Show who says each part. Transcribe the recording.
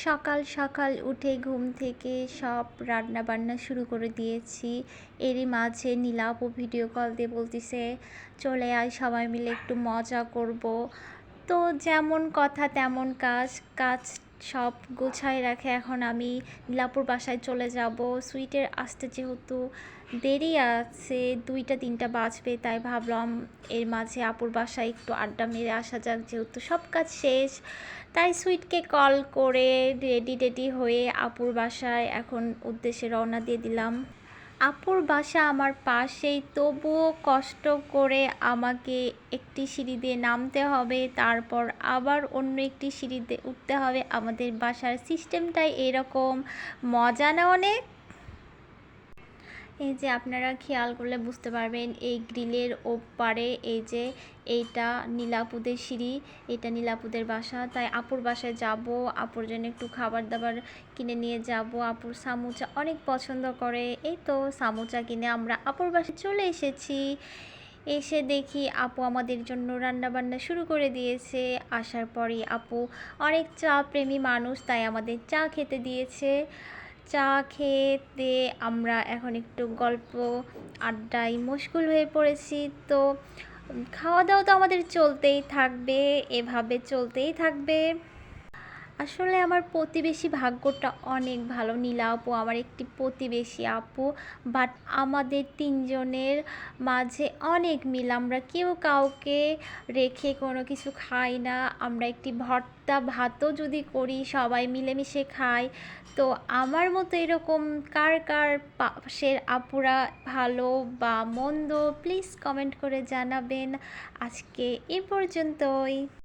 Speaker 1: সকাল সকাল উঠে ঘুম থেকে সব রান্না বান্না শুরু করে দিয়েছি। এরই মাঝে নীলাপু ভিডিও কল দিয়ে বলতেছে, চলে আয় সবাই মিলে একটু মজা করব। তো যেমন কথা তেমন কাজ কাজ সব গোছায় রাখে এখন আমি নীলাপুর বাসায় চলে যাব। সুইটের আসতে যেহেতু দেরি আছে, দুইটা, তিনটা বাজবে, তাই ভাবলাম এর মাঝে আপুর বাসায় একটু আড্ডা মেরে আসা যাক, যেহেতু সব কাজ শেষ। তাই সুইটকে কল করে রেডি টেডি হয়ে আপুর বাসায় এখন উদ্দেশ্যে রওনা দিয়ে দিলাম। আপুর বাসা আমার পাশেই, তবুও কষ্ট করে আমাকে একটি সিঁড়ি দিয়ে নামতে হবে, তারপর আবার অন্য একটি সিঁড়িতে উঠতে হবে। আমাদের বাসার সিস্টেমটাই এরকম। মজা না অনেক? এই যে আপনারা খেয়াল করলে বুঝতে পারবেন, এই গ্রিলের ওপারে এই যে এইটা নীলাপুদের সিঁড়ি, এটা নীলাপুদের বাসা। তাই আপুর বাসায় যাব, আপুর জন্য একটু খাবার দাবার কিনে নিয়ে যাব, আপুর সামুচা অনেক পছন্দ করে। এই তো সামুচা কিনে আমরা আপুর বাসায় চলে এসেছি। এসে দেখি আপু আমাদের জন্য রান্না বান্না শুরু করে দিয়েছে। আসার পরই আপু অনেক চা প্রেমী মানুষ, তাই আমাদের চা খেতে দিয়েছে। চা খেতে আমরা এখন একটু গল্প আড্ডায় মশগুল হয়ে পড়েছি। তো খাওয়া দাওয়া তো আমাদের চলতেই থাকবে, এভাবে চলতেই থাকবে। আসলে আমার প্রতিবেশী ভাগ্যটা অনেক ভালো। নীলা আপু আমার একটি প্রতিবেশী আপু। বাট আমাদের তিনজনের মাঝে অনেক মিল। আমরা কেউ কাউকে রেখে কোনো কিছু খাই না। আমরা একটি ভর্তা ভাতও যদি করি, সবাই মিলেমিশে খাই। তো আমার মতো এরকম কার কার পাশের আপুরা ভালো বা মন্দ প্লিজ কমেন্ট করে জানাবেন। আজকে এ পর্যন্তই।